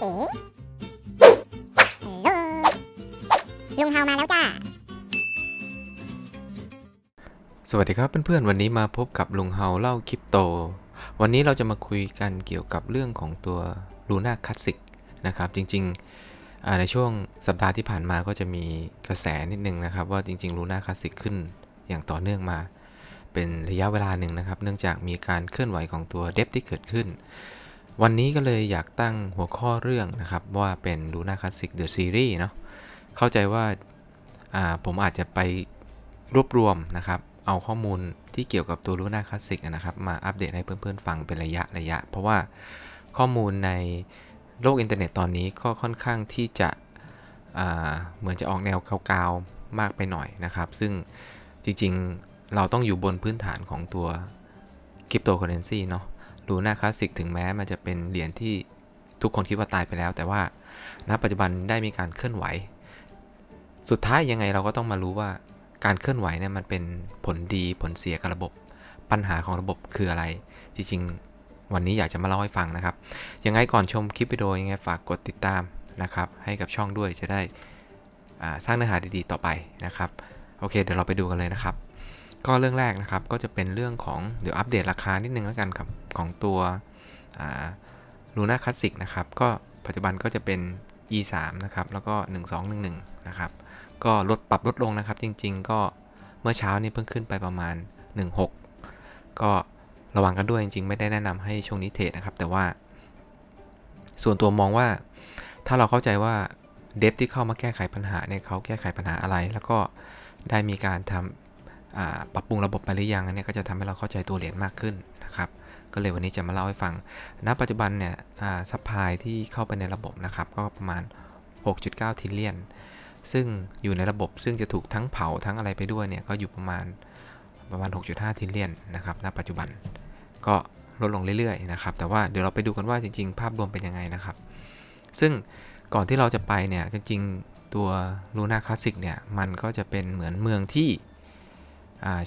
เอ๋ฮัลโหลลุงเฮามาแล้วจ้า สวัสดีครับเพื่อนๆ วันนี้มาพบกับลุงเฮาเล่าคริปโต วันนี้เราจะมาคุยกันเกี่ยวกับเรื่องของตัว Luna Classic นะครับ จริงๆ ในช่วงสัปดาห์ที่ผ่านมาก็จะมีกระแสนิดนึงนะครับ ว่าจริงๆ Luna Classic ขึ้นอย่างต่อเนื่องมา เป็นระยะเวลาหนึ่งนะครับ เนื่องจากมีการเคลื่อนไหวของตัวเดฟที่เกิดขึ้น วันนี้ก็เลยอยากตั้งหัวข้อเรื่องนะครับ ว่าเป็น Luna Classic The Series เนาะเข้าใจว่าาผมอาจจะไปรวบรวมนะครับ เอาข้อมูลที่เกี่ยวกับตัว Luna Classic อะนะครับ มาอัปเดตให้เพื่อนๆฟังเป็นระยะระยะ เพราะว่าข้อมูลในโลกอินเทอร์เน็ตตอนนี้ก็ค่อนข้างที่จะเหมือนจะออกแนวกาวๆมากไปหน่อยนะครับ ซึ่งจริงๆเราต้องอยู่บนพื้นฐานของตัวคริปโตเคอเรนซีเนาะ Luna Classic ถึงแม้มันจะเป็นเหรียญที่ทุกคนคิดว่าตายไปแล้ว แต่ว่าณปัจจุบันได้มีการเคลื่อนไหว สุดท้ายยังไงเราก็ต้องมารู้ว่าการเคลื่อนไหวเนี่ยมันเป็นผลดีผลเสียกับระบบ ปัญหาของระบบคืออะไร จริงๆ วันนี้อยากจะมาเล่าให้ฟังนะครับ ยังไงก่อนชมคลิปวิดีโอยังไงฝากกดติดตามนะครับ ให้กับช่องด้วยจะได้สร้างเนื้อหาดีๆ ต่อไปนะครับ โอเค เดี๋ยวเราไปดูกันเลยนะครับ ก็เรื่องแรกนะครับก็จะเป็นเรื่องของเดี๋ยวอัปเดตราคานิดนึงแล้วกันครับของตัวลูน่าคลาสสิกนะครับก็ปัจจุบันก็จะเป็น e3 นะครับแล้วก็ 1211 นะครับก็ลดปรับลดลงนะครับ จริง ๆ ก็เมื่อเช้านี้เพิ่งขึ้นไปประมาณ 16 ก็ระวังกันด้วยจริง ๆ ไม่ได้แนะนำให้ช่วงนี้เทรดนะครับ แต่ว่า ส่วนตัวมองว่าถ้าเราเข้าใจว่าเดฟที่เข้ามาแก้ไขปัญหาเนี่ยเขาแก้ไขปัญหาอะไร แล้วก็ได้มีการทำอ่า ปรับปรุงระบบไปหรือยังอันนี้ก็จะทำให้เราเข้าใจตัวเหรียญมากขึ้นนะครับ ก็เลยวันนี้จะมาเล่าให้ฟัง ณ ปัจจุบันเนี่ยซัพพลายที่เข้าไปในระบบนะครับ ก็ประมาณ 6.9 ทิลเลียน ซึ่งอยู่ในระบบซึ่งจะถูกทั้งเผาทั้งอะไรไปด้วยเนี่ยก็อยู่ประมาณประมาณ 6.5 ทิลเลียนนะครับ ณ ปัจจุบัน ก็ลดลงเรื่อยๆนะครับ แต่ว่าเดี๋ยวเราไปดูกันว่าจริง ๆ ภาพรวมเป็นยังไงนะครับ ซึ่งก่อนที่เราจะไปเนี่ยจริงๆตัว Luna Classic เนี่ยมันก็จะเป็นเหมือนเมืองที่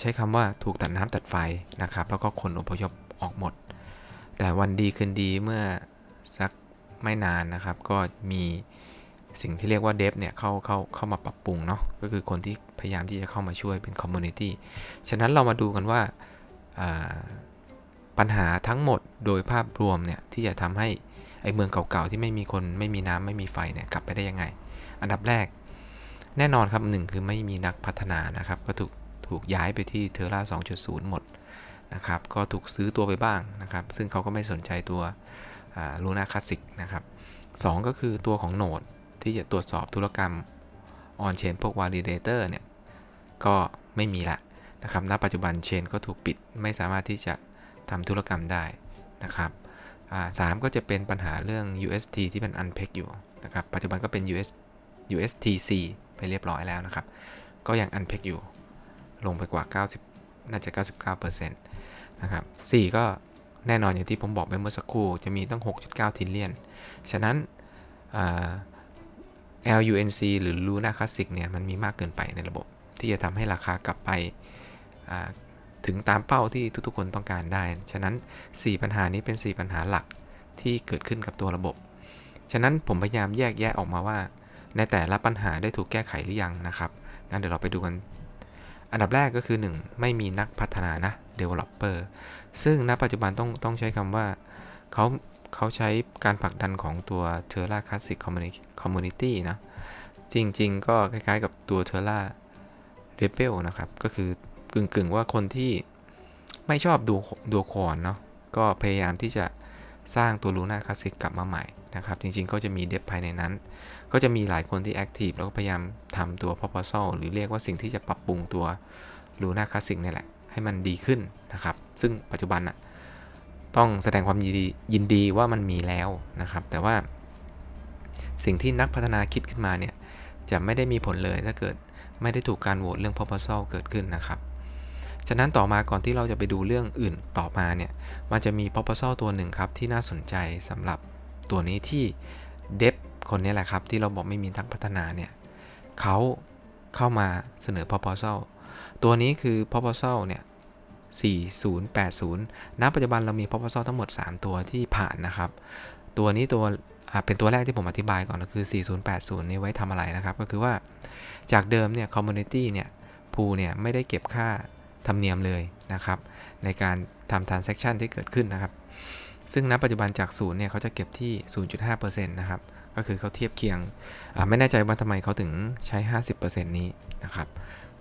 ใช้คำว่าถูกตัดน้ำตัดไฟนะครับ แล้วก็คนอพยพออกหมด แต่วันดีคืนดีเมื่อสักไม่นานนะครับ ก็มีสิ่งที่เรียกว่าเดฟเนี่ยเข้าเข้าเข้ามาปรับปรุงเนาะก็คือคนที่พยายามที่จะเข้ามาช่วยเป็นคอมมูนิตี้ฉะนั้นเรามาดูกันว่าาปัญหาทั้งหมดโดยภาพรวมเนี่ยที่จะทำให้ไอเมืองเก่าๆที่ไม่มีคนไม่มีน้ำไม่มีไฟเนี่ยกลับไปได้ยังไง อันดับแรกแน่นอนครับหนึ่งคือไม่มีนักพัฒนานะครับ ก็ถูก ถูกย้ายไปที่เทอร่า2.0 หมดนะครับ ก็ถูกซื้อตัวไปบ้างนะครับ ซึ่งเขาก็ไม่สนใจตัวลูน่าคลาสสิกนะครับสองก็คือตัวของโนดที่จะตรวจสอบธุรกรรมออนเชนพวก validator เนี่ย ก็ไม่มีละนะครับ ณ ปัจจุบันเชนก็ถูกปิดไม่สามารถที่จะทำธุรกรรมได้นะครับสามก็จะเป็นปัญหาเรื่อง UST ที่เป็น unpeg อยู่นะครับ ปัจจุบันก็เป็น US USTC ไปเรียบร้อยแล้วนะครับ ก็ยัง unpeg อยู่ ลงไปกว่า 90 น่าจะ 99%นะครับ4ก็แน่นอนอย่างที่ผมบอกไปเมื่อสักครู่ จะมีตั้ง 6.9ทิลเลียน ฉะนั้น LUNC หรือ Luna Classic เนี่ย มันมีมากเกินไปในระบบ ที่จะทำให้ราคากลับไปถึงตามเป้าที่ทุกๆ คนต้องการได้ ฉะนั้น 4 ปัญหานี้เป็น 4 ปัญหาหลักที่เกิดขึ้นกับตัวระบบ ฉะนั้นผมพยายามแยกแยะออกมาว่า ในแต่ละปัญหาได้ถูกแก้ไขหรือยังนะครับ งั้นเดี๋ยวเราไปดูกัน อันดับแรกก็คือ 1 ไม่มีนักพัฒนานะ developer ซึ่งณปัจจุบันต้องต้องใช้คำว่าเขาเขาใช้การผลักดันของตัว Terra Classic Community นะ จริงๆ ก็คล้ายๆกับตัว Terra Rebel นะครับ ก็คือกึ่งๆว่าคนที่ไม่ชอบดูดูคอนเนาะก็พยายามที่จะสร้างตัว Luna Classic กลับมาใหม่นะครับ จริงๆ ก็จะมีเดฟภายในนั้น ก็จะมีหลายคนที่แอคทีฟแล้วก็พยายามทำตัว proposal หรือเรียกว่าสิ่งที่จะปรับปรุงตัว Luna Classic นี่แหละ ให้มันดีขึ้นนะครับ ซึ่งปัจจุบันอะต้องแสดงความยินดียินดีว่ามันมีแล้วนะครับ แต่ว่าสิ่งที่นักพัฒนาคิดขึ้นมาเนี่ย จะไม่ได้มีผลเลยถ้าเกิดไม่ได้ถูกการโหวตเรื่อง proposal เกิดขึ้นนะครับ ฉะนั้นต่อมาก่อนที่เราจะไปดูเรื่องอื่นต่อมาเนี่ย มันจะมี proposal ตัวหนึ่งครับที่น่าสนใจสำหรับตัวนี้ที่เดฟ คนนี้แหละครับที่เราบอกไม่มีนักพัฒนาเนี่ยเขาเข้ามาเสนอ proposal ตัวนี้คือ proposal เนี่ย4080 ณ ปัจจุบันเรามี proposal ทั้งหมด 3 ตัวที่ผ่านนะครับ ตัวนี้ตัวเป็นตัวแรกที่ผมอธิบายก่อนก็คือ 4080 นี้ไว้ทำอะไรนะครับ ก็คือว่าจากเดิมเนี่ย community เนี่ย pool เนี่ยไม่ได้เก็บค่าธรรมเนียมเลยนะครับ ในการทำ transaction ที่เกิดขึ้นนะครับ ซึ่งณปัจจุบันจากศูนย์เนี่ยเขาจะเก็บที่ 0.5%นะครับ ก็คือเขาเทียบเคียง ไม่แน่ใจว่าทำไมเขาถึงใช้ 50%นี้นะครับ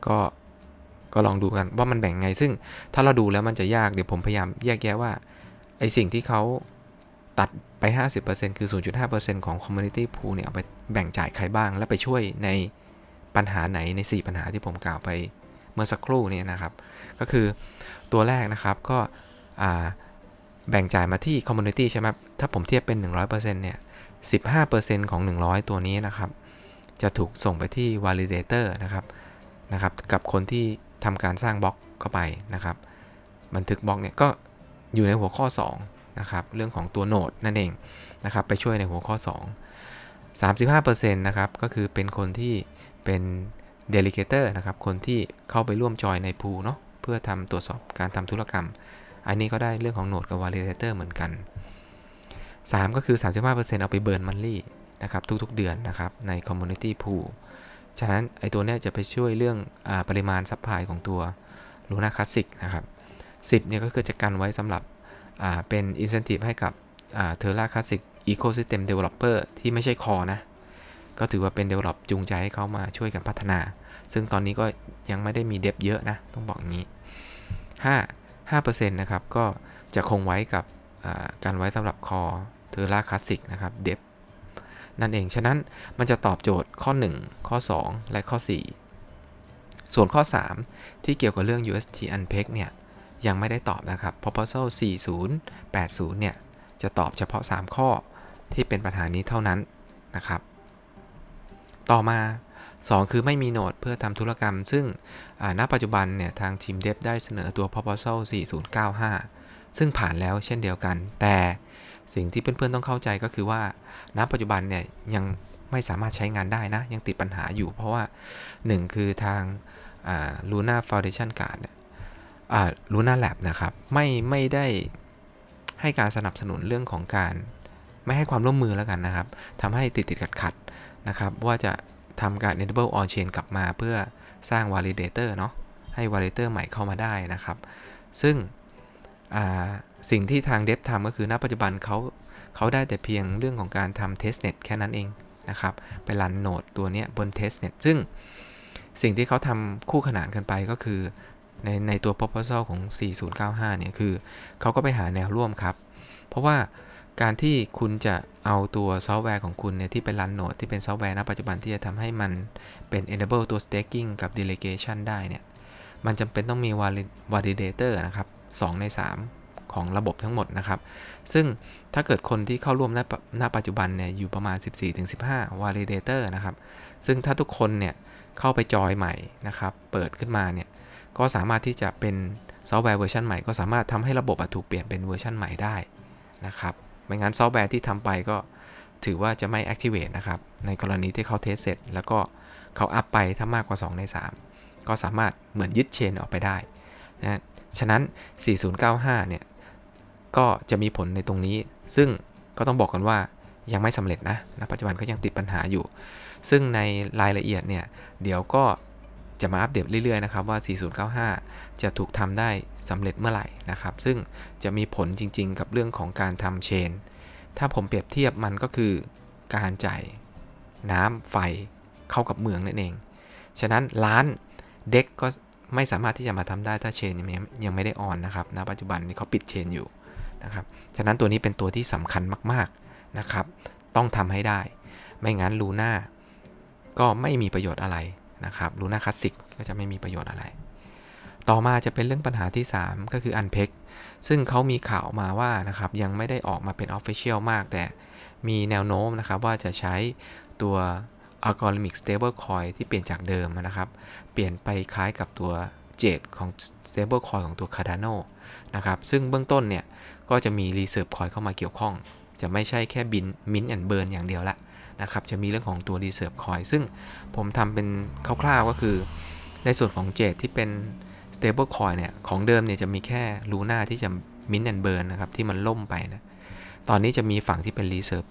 ก็ก็ลองดูกันว่ามันแบ่งไง ซึ่งถ้าเราดูแล้วมันจะยาก เดี๋ยวผมพยายามแยกแยะว่าไอสิ่งที่เขาตัดไป 50%คือ 0.5%ของ community pool เนี่ยเอาไปแบ่งจ่ายใครบ้าง และไปช่วยในปัญหาไหนใน 4 ปัญหาที่ผมกล่าวไปเมื่อสักครู่นี่ยนะครับ ก็คือตัวแรกนะครับก็แบ่งจ่ายมาที่ community ใช่ไหมถ้าผมเทียบเป็น 100%เนี่ย 15%ของ 100 ตัวนี้นะครับ จะถูกส่งไปที่ validator นะครับนะครับกับคนที่ทำการสร้างบล็อกเข้าไปนะครับ บันทึกบล็อกเนี่ยก็อยู่ในหัวข้อ 2 นะครับ เรื่องของตัวโนดนั่นเองนะครับ ไปช่วยในหัวข้อ 2 35%นะครับ ก็คือเป็นคนที่เป็น delegator นะครับ คนที่เข้าไปร่วมจอยในพูเนาะเพื่อทำตรวจสอบการทำธุรกรรม อันนี้ก็ได้เรื่องของโนดกับ validator เหมือนกัน 3 ก็คือ 35%เอาไปเบิร์นมันลี่นะครับทุกๆเดือนนะครับใน community pool ฉะนั้นไอตัวเนี้ยจะไปช่วยเรื่องอปริมาณซัพพลายของตัว Luna Classic นะครับ10เนี่ยก็คือจะกันไว้สำหรับเป็น incentive ให้กับเทอร่า Terra Classic Ecosystem Developer ที่ไม่ใช่คอนะ ก็ถือว่าเป็น develop จูงใจให้เขามาช่วยกันพัฒนา ซึ่งตอนนี้ก็ยังไม่ได้มีเดบเยอะนะ ต้องบอกอย่างนี้ 5 5%นะครับ ก็จะคงไว้กับ การไว้สำหรับคอ Terra Classic นะครับเดบนั่นเอง ฉะนั้นมันจะตอบโจทย์ข้อ 1 ข้อ 2 และข้อ 4 ส่วนข้อ 3 ที่เกี่ยวกับเรื่อง UST Unpeg เนี่ย ยังไม่ได้ตอบนะครับ proposal 4080 เนี่ย จะตอบเฉพาะ 3 ข้อที่เป็นปัญหานี้เท่านั้นนะครับ ต่อมา 2 คือไม่มีโหนดเพื่อทำธุรกรรม ซึ่งณปัจจุบันเนี่ย ทางทีมเดฟได้เสนอตัว proposal 4095 ซึ่งผ่านแล้วเช่นเดียวกัน แต่สิ่งที่เพื่อนๆต้องเข้าใจก็คือว่าณปัจจุบันเนี่ยยังไม่สามารถใช้งานได้นะ ยังติดปัญหาอยู่ เพราะว่า 1 คือทางอ่า Luna Foundation Card เนี่ยอ่า Luna Lab นะครับ ไม่ไม่ได้ให้การสนับสนุนเรื่องของการไม่ให้ความร่วมมือแล้วกันนะครับทำให้ติดติดขัดขัดนะครับ ว่าจะทำการ enable on chain กลับมาเพื่อสร้าง validator เนาะให้ validator ใหม่เข้ามาได้นะครับ ซึ่ง สิ่งที่ทางเดฟทำก็คือณปัจจุบันเขาเขาได้แต่เพียงเรื่องของการทำ testnet แค่นั้นเองนะครับ ไปรันโนดตัวนี้บน testnet ซึ่งสิ่งที่เขาทำคู่ขนานกันไปก็คือ ในในตัว proposal ของ 4095 เนี่ย คือเขาก็ไปหาแนวร่วมครับ เพราะว่าการที่คุณจะเอาตัวซอฟต์แวร์ของคุณเนี่ย ที่เป็นรันโนดที่เป็นซอฟต์แวร์ณปัจจุบันที่จะทำให้มันเป็น enable ตัว staking กับ delegation ได้เนี่ย มันจำเป็นต้องมี validator นะครับ 2 ใน 3 ของระบบทั้งหมดนะครับ ซึ่งถ้าเกิดคนที่เข้าร่วมณปณปัจจุบันเนี่ยอยู่ประมาณ 14-15 validator นะครับ ซึ่งถ้าทุกคนเนี่ยเข้าไปจอยใหม่นะครับ เปิดขึ้นมาเนี่ยก็สามารถที่จะเป็นซอฟต์แวร์เวอร์ชันใหม่ก็สามารถทำให้ระบบถูกเปลี่ยนเป็นเวอร์ชันใหม่ได้นะครับไม่งั้นซอฟต์แวร์ที่ทำไปก็ถือว่าจะไม่ activate นะครับ ในกรณีที่เขาเทสเสร็จ แล้วก็เขาอัพไปถ้ามากกว่า 2 ใน 3 ก็สามารถเหมือนยึดเชนออกไปได้นะ ฉะนั้น 4095 เนี่ย ก็จะมีผลในตรงนี้ ซึ่งก็ต้องบอกกันว่ายังไม่สำเร็จนะณปัจจุบันก็ยังติดปัญหาอยู่ ซึ่งในรายละเอียดเนี่ย เดี๋ยวก็จะมาอัปเดตเรื่อยๆนะครับว่า 4095 จะถูกทำได้สำเร็จเมื่อไหร่นะครับ ซึ่งจะมีผลจริงๆ กับเรื่องของการทำเชน ถ้าผมเปรียบเทียบมันก็คือการจ่ายน้ำไฟเข้ากับเมืองนั่นเอง ฉะนั้นร้านเด็กก็ ไม่สามารถที่จะมาทำได้ถ้าเชนยังไม่ยังไม่ได้ออนนะครับณปัจจุบันนี้เขาปิดเชนอยู่นะครับฉะนั้นตัวนี้เป็นตัวที่สำคัญมากๆนะครับ ต้องทำให้ได้ ไม่งั้นลูน่าก็ไม่มีประโยชน์อะไรนะครับลูน่าคลาสสิกก็จะไม่มีประโยชน์อะไร ต่อมาจะเป็นเรื่องปัญหาที่ 3 ก็คือ Unpeg ซึ่งเขามีข่าวมาว่านะครับยังไม่ได้ออกมาเป็น Official มาก แต่มีแนวโน้มนะครับว่าจะใช้ตัว Algorithmic Stablecoin ที่เปลี่ยนจากเดิมนะครับ เปลี่ยนไปคล้ายกับตัว Jade ของ Stablecoin ของตัว Cardano นะครับ ซึ่งเบื้องต้นเนี่ย ก็จะมี Reserve Coin เข้ามาเกี่ยวข้อง จะไม่ใช่แค่บิน Mint and Burn อย่างเดียวละนะครับ จะมีเรื่องของตัว Reserve Coin ซึ่งผมทำเป็นคร่าวๆก็คือ ในส่วนของ Jade ที่เป็น Stable Coin เนี่ย ของเดิมเนี่ยจะมีแค่ Luna ที่จะ Mint and Burn นะครับ ที่มันล่มไปนะ ตอนนี้จะมีฝั่งที่เป็น Reserve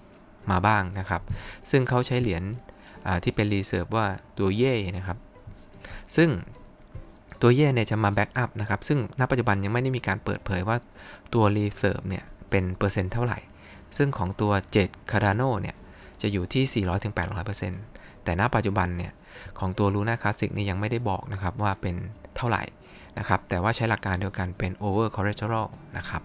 มาบ้างนะครับ ซึ่งเขาใช้เหรียญ ที่เป็นรีเซิร์ฟว่าตัวเย่นะครับ ซึ่งตัวเย่เนี่ยจะมาแบ็กอัพนะครับ ซึ่งณปัจจุบันยังไม่ได้มีการเปิดเผยว่าตัวรีเซิร์ฟเนี่ยเป็นเปอร์เซ็นต์เท่าไหร่ ซึ่งของตัว7 Cardano เนี่ยจะอยู่ที่ 400-800%แต่ณปัจจุบันเนี่ยของตัว Luna Classic นี่ยังไม่ได้บอกนะครับว่าเป็นเท่าไหร่นะครับ แต่ว่าใช้หลักการเดียวกันเป็น over collateral นะครับ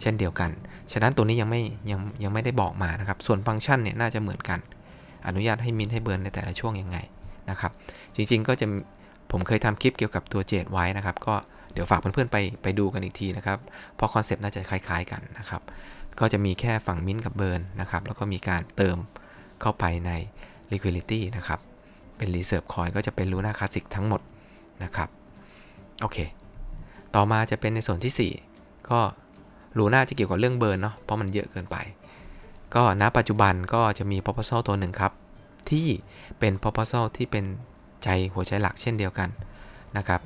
เช่นเดียวกัน ฉะนั้นตัวนี้ยังไม่ยังยังไม่ได้บอกมานะครับ ส่วนฟังก์ชันเนี่ยน่าจะเหมือนกัน อนุญาตให้มินให้เบิร์นในแต่ละช่วงยังไงนะครับ จริงๆก็จะผมเคยทำคลิปเกี่ยวกับตัวเจดไว้นะครับ ก็เดี๋ยวฝากเพื่อนๆไปไปดูกันอีกทีนะครับเพราะคอนเซปต์น่าจะคล้ายๆกันนะครับ ก็จะมีแค่ฝั่งมินกับเบิร์นนะครับ แล้วก็มีการเติมเข้าไปใน liquidity นะครับ เป็น reserve coin ก็จะเป็น Luna Classic ทั้งหมดนะครับ โอเค ต่อมาจะเป็นในส่วนที่ 4 ก็ลูน่าจะเกี่ยวกับเรื่องเบิร์นเนาะเพราะมันเยอะเกินไป ก็ณปัจจุบันก็จะมี proposal ตัวหนึ่งครับ ที่เป็น proposal ที่เป็นใจหัวใจหลักเช่นเดียวกันนะครับ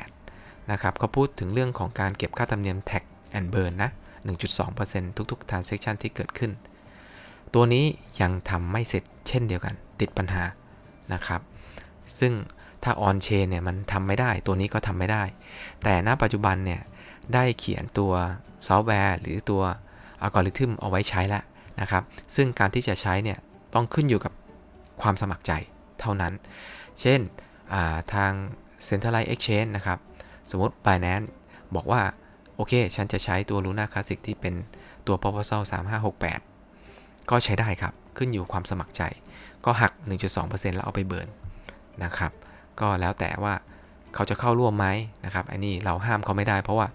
3568นะครับเขาพูดถึงเรื่องของการเก็บค่าธรรมเนียม tax and burn นะ 1.2%ทุกๆ transaction ที่เกิดขึ้น ตัวนี้ยังทำไม่เสร็จเช่นเดียวกัน ติดปัญหานะครับ ซึ่งถ้า on chain เนี่ยมันทำไม่ได้ ตัวนี้ก็ทำไม่ได้ แต่ณปัจจุบันเนี่ยได้เขียนตัวซอฟต์แวร์หรือตัว อัลกอริทึมเอาไว้ใช้แล้วนะครับ ซึ่งการที่จะใช้เนี่ยต้องขึ้นอยู่กับความสมัครใจเท่านั้น เช่นทาง Centralized Exchange นะครับ สมมติ Binance บอกว่า โอเค ฉันจะใช้ตัว Luna Classic ที่เป็นตัว Proposal 3568 ก็ใช้ได้ครับ ขึ้นอยู่ความสมัครใจ ก็หัก 1.2%แล้วเอาไปเบิร์นนะครับ ก็แล้วแต่ว่าเขาจะเข้าร่วมไหมนะครับ อันนี้เราห้ามเขาไม่ได้เพราะว่า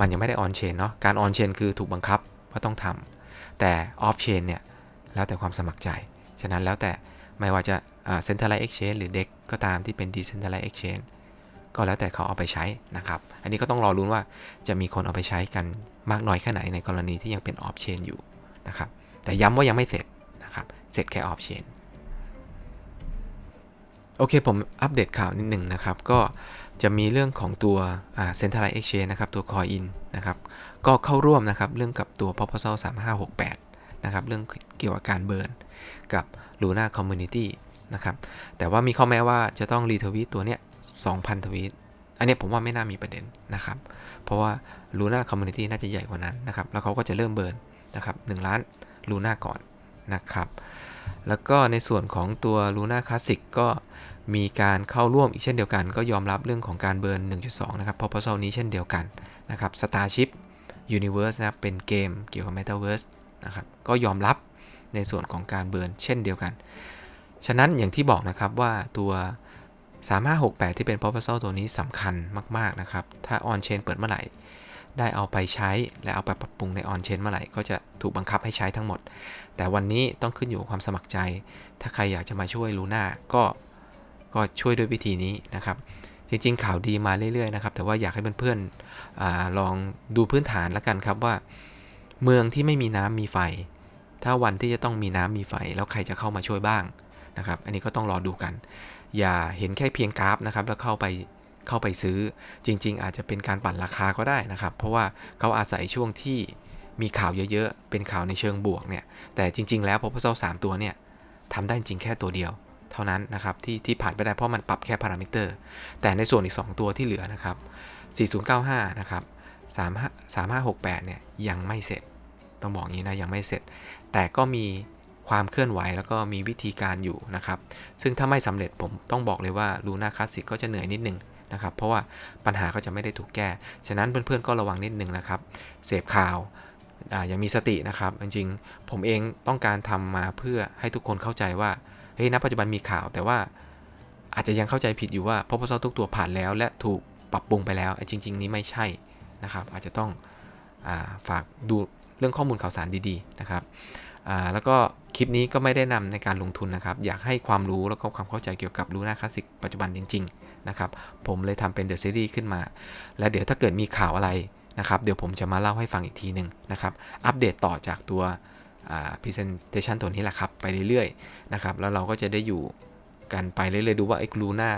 มันยังไม่ได้ออนเชนเนาะ การออนเชนคือถูกบังคับ ว่าต้องทำแต่ออฟเชนเนี่ย แล้วแต่ความสมัครใจ ฉะนั้นแล้วแต่ไม่ว่าจะเซ็นทรัลไลซ์เอ็กชแนนหรือเด็กก็ตามที่เป็นดีเซ็นทรัลไลซ์เอ็กชแนนก็แล้วแต่เขาเอาไปใช้นะครับ อันนี้ก็ต้องรอรุ้นว่าจะมีคนเอาไปใช้กันมากน้อยแค่ไหนในกรณีที่ยังเป็นออฟเชนอยู่นะครับ แต่ย้ำว่ายังไม่เสร็จนะครับ เสร็จแค่ออฟเชนโอเค ผมอัปเดตข่าวนิดหนึ่งนะครับ ก็จะมีเรื่องของตัวเซ็นทรัลไลซ์เอ็กชแนนนะครับ ตัว Coin นะครับ ก็เข้าร่วมนะครับเรื่องกับตัว Proposal 3568 นะครับเรื่องเกี่ยวกับการเบิร์นกับ Luna Community นะครับแต่ว่ามีข้อแม้ว่าจะต้องรีทวีตตัวเนี้ย2,000 ทวีต อันนี้ผมว่าไม่น่ามีประเด็นนะครับ เพราะว่า Luna Community น่าจะใหญ่กว่านั้นนะครับ แล้วเขาก็จะเริ่มเบิร์นนะครับ1ล้าน Luna ก่อนนะครับ แล้วก็ในส่วนของตัว Luna Classic ก็มีการเข้าร่วมอีกเช่นเดียวกัน ก็ยอมรับเรื่องของการเบิร์น 1.2 นะครับ proposal นี้เช่นเดียวกันนะครับ Starship Universe นะครับ เป็นเกมเกี่ยวกับ Metaverse นะครับ ก็ยอมรับในส่วนของการเบิร์นเช่นเดียวกัน ฉะนั้นอย่างที่บอกนะครับว่าตัว 3568 ที่เป็น proposal ตัวนี้สำคัญมาก ๆ นะครับ ถ้า on chain เปิดเมื่อไหร่ ได้เอาไปใช้และเอาไปปรับปรุงใน on chain เมื่อไหร่ ก็จะถูกบังคับให้ใช้ทั้งหมด แต่วันนี้ต้องขึ้นอยู่กับความสมัครใจ ถ้าใครอยากจะมาช่วยลูน่าก็ก็ช่วยด้วยวิธีนี้นะครับ จริงๆข่าวดีมาเรื่อยๆนะครับ แต่ว่าอยากให้เพื่อนๆอลองดูพื้นฐานล้วกันครับว่า เมืองที่ไม่มีน้ำมีไฟ ถ้าวันที่จะต้องมีน้ำมีไฟ แล้วใครจะเข้ามาช่วยบ้างนะครับ อันนี้ก็ต้องรอดูกัน อย่าเห็นแค่เพียงกราฟนะครับ แล้วเข้าไปเข้าไปซื้อ จริง ๆ อาจจะเป็นการปั่นราคาก็ได้นะครับ เพราะว่าเขาอาศัยช่วงที่มีข่าวเยอะๆ เป็นข่าวในเชิงบวกเนี่ย แต่จริง ๆ แล้ว proposal 3ตัวเนี่ยทำได้จริงแค่ตัวเดียว เท่านั้นนะครับที่ที่ผ่านไปได้เพราะมันปรับแค่พารามิเตอร์ แต่ในส่วนอีก 2 ตัวที่เหลือนะครับ 4095 นะครับ 3568 เนี่ยยังไม่เสร็จ ต้องบอกงี้นะยังไม่เสร็จ แต่ก็มีความเคลื่อนไหวแล้วก็มีวิธีการอยู่นะครับ ซึ่งถ้าไม่สำเร็จผมต้องบอกเลยว่า Luna Classic ก็จะเหนื่อยนิดนึงนะครับ เพราะว่าปัญหาก็จะไม่ได้ถูกแก้ ฉะนั้นเพื่อนๆก็ระวังนิดนึงนะครับ เสพข่าวอยังมีสตินะครับ จริงๆ ผมเองต้องการทำมาเพื่อให้ทุกคนเข้าใจว่า เฮ้ยณปัจจุบันมีข่าวแต่ว่าอาจจะยังเข้าใจผิดอยู่ว่า proposal ทุกตัวผ่านแล้ว และถูกปรับปรุงไปแล้วจริง ๆ นี้ไม่ใช่นะครับ อาจจะต้องอาฝากดูเรื่องข้อมูลข่าวสารดีๆนะครับแล้วก็คลิปนี้ก็ไม่ได้นำในการลงทุนนะครับ อยากให้ความรู้แล้วก็ความเข้าใจเกี่ยวกับ Luna Classic ปัจจุบันจริง ๆ นะครับ ผมเลยทำเป็น The Series ขึ้นมา และเดี๋ยวถ้าเกิดมีข่าวอะไรนะครับ เดี๋ยวผมจะมาเล่าให้ฟังอีกทีหนึ่งนะครับ อัปเดตต่อจากตัว Presentation ตัวนี้แหละครับ ไปเรื่อยๆนะครับ แล้วเราก็จะได้อยู่กันไปเรื่อยๆ ดูว่าไอ้กรูน่า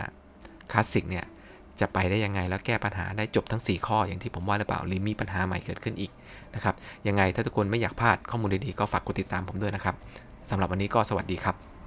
คลาสสิกเนี่ย จะไปได้ยังไงแล้วแก้ปัญหาได้จบทั้ง 4 ข้ออย่างที่ผมว่าหรือเปล่า หรือมีปัญหาใหม่เกิดขึ้นอีกนะครับ ยังไงถ้าทุกคนไม่อยากพลาดข้อมูลดีๆ ก็ฝากกดติดตามผมด้วยนะครับสำหรับวันนี้ก็สวัสดีครับ